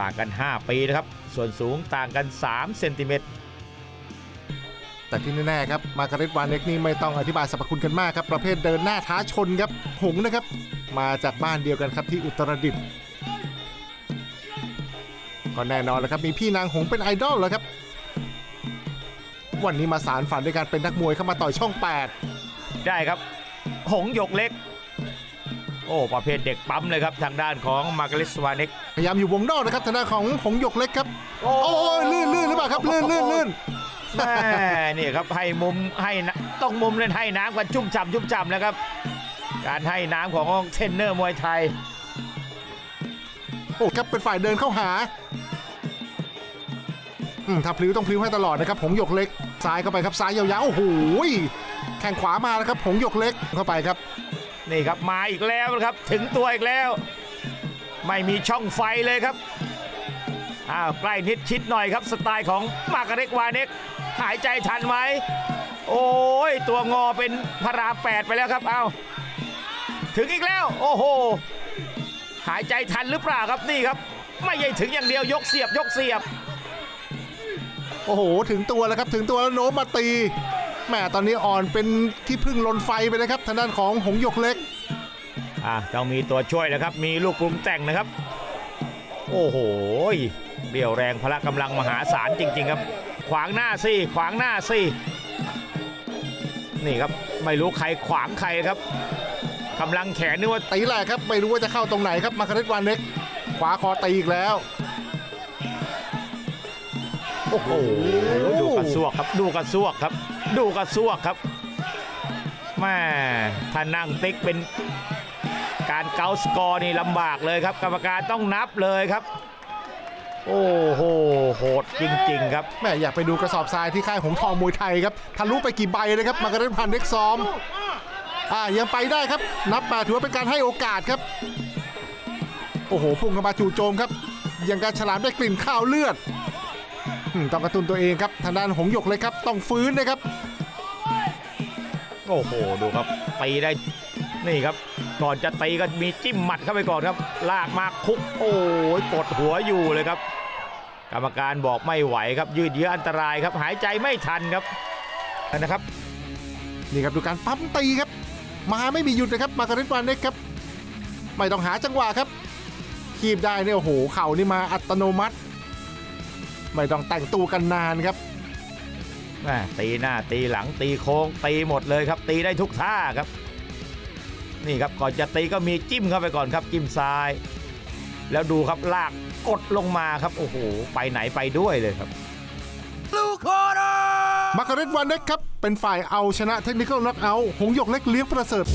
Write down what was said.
ต่างกัน 5 ปีนะครับ ส่วนสูงต่างกัน 3 เซนติเมตร แต่ที่แน่ๆครับ มาการิตวานเน็กนี่ไม่ต้องอธิบายสรรพคุณกันมากครับ ประเภทเดินหน้าท้าชนครับ หงส์นะครับ มาจากบ้านเดียวกันครับที่อุตรดิตถ์ ก็แน่นอนแล้วครับ มีพี่นางหงส์เป็นไอดอลแล้วครับ วันนี้มาสารฝันด้วยการเป็นนักมวยเข้ามาต่อยช่องได้ครับ หงหยกเล็ก โอ้ประเภทเด็กปั๊มเลยครับทางด้านของมาร์กาลิสวาเน็ก8พยายามอยู่วงนอกนะครับทางด้านของหงส์หยกเล็กครับ โอ้ยลื่นลื่นหรือเปล่าครับลื่นลื่นลื่นแม่นี่ครับให้มุมให้นะต้องมุมเล่นให้น้ำกันชุ่มฉ่ำชุ่มฉ่ำนะครับ การให้น้ำของเทรนเนอร์มวยไทยโอ้ครับเป็นฝ่ายเดินเข้าหาอืมถ้าพลิ้วต้องพลิ้วให้ตลอดนะครับหงส์หยกเล็กซ้ายเข้าไปครับซ้ายยาวๆโอ้โหแข่งขวามาแล้วครับหงส์หยกเล็กเข้าไปครับ นี่ครับมาอีกแล้วนะครับ ถึงตัวอีกแล้ว ไม่มีช่องไฟเลยครับอ้าวใกล้นิดชิดหน่อยครับ สไตล์ของมาร์กาเร็กวาเน็กหายใจทันไหมโอ้ยตัวงอเป็นพระรามแปดไปแล้วครับเอาถึงอีกแล้ว โอ้โหหายใจทันหรือเปล่าครับนี่ครับ ไม่ใช่ถึงอย่างเดียวยกเสียบยกเสียบ โอ้โห ถึงตัวแล้วครับ ถึงตัวแล้วโน้มมาตี แหมตอนนี้อ่อนเป็นที่พึ่งลนไฟไปนะครับ ทางด้านของหงส์หยกเล็ก อะต้องมีตัวช่วยนะครับ มีลูกปรุงแต่งนะครับ โอ้โหเรี่ยวแรงพละกำลังมหาศาลจริง ๆ ครับ ขวางหน้าสิขวางหน้าสินี่ครับไม่รู้ใครขวางใครครับกำลังแขนนึกว่าตีแหลกครับ ไม่รู้ว่าจะเข้าตรงไหนครับมาคาริตวานเล็ก ขวาคอตีอีกแล้ว โอ้โหดูกระซวกครับดูกระซวกครับ ดูกระซวกครับแม่ถ้านั่งติ๊กเป็นการเกาสกอร์นี่ลำบากเลยครับ กรรมการต้องนับเลยครับ โอ้โหโหดจริง ๆ ครับแม่อยากไปดูกระสอบทรายที่ค่ายหงทองมวยไทยครับทะลุไปกี่ใบเลยครับมาการิตพันเล็กซ้อมอ่ายังไปได้ครับ นับมาถือว่าเป็นการให้โอกาสครับ โอ้โหพุ่งเข้ามาจู่โจมครับ ยังการฉลามได้กลิ่นข้าวเลือด ต้องกระตุ้นตัวเองครับทางด้านหงหยกเลยครับ ต้องฟื้นนะครับ โอ้โหดูครับตีได้นี่ครับ ก่อนจะตีก็มีจิ้มหมัดเข้าไปก่อนครับ ลากมาคุก โอ้ยกดหัวอยู่เลยครับ กรรมการบอกไม่ไหวครับ ยืดเยื้ออันตรายครับ หายใจไม่ทันครับนะครับ นี่ครับดูการปั๊มตีครับ มาไม่มีหยุดนะครับ มาการิตวานเน็กครับ ไม่ต้องหาจังหวะครับ คีบได้เนี่ยโอ้โหเข่านี่มาอัตโนมัติ ไม่ต้องแต่งตัวกันนานครับแม่ตีหน้าตีหลังตีโค้งตีหมดเลยครับ ตีได้ทุกท่าครับ นี่ครับก่อนจะตีก็มีจิ้มเข้าไปก่อนครับ จิ้มซ้าย แล้วดูครับลากกดลงมาครับโอ้โหไปไหนไปด้วยเลยครับมาการิตวานเน็กครับ เป็นฝ่ายเอาชนะเทคนิคอลน็อกเอาท์หงหยกเล็กเลี้ยงประเสริฐ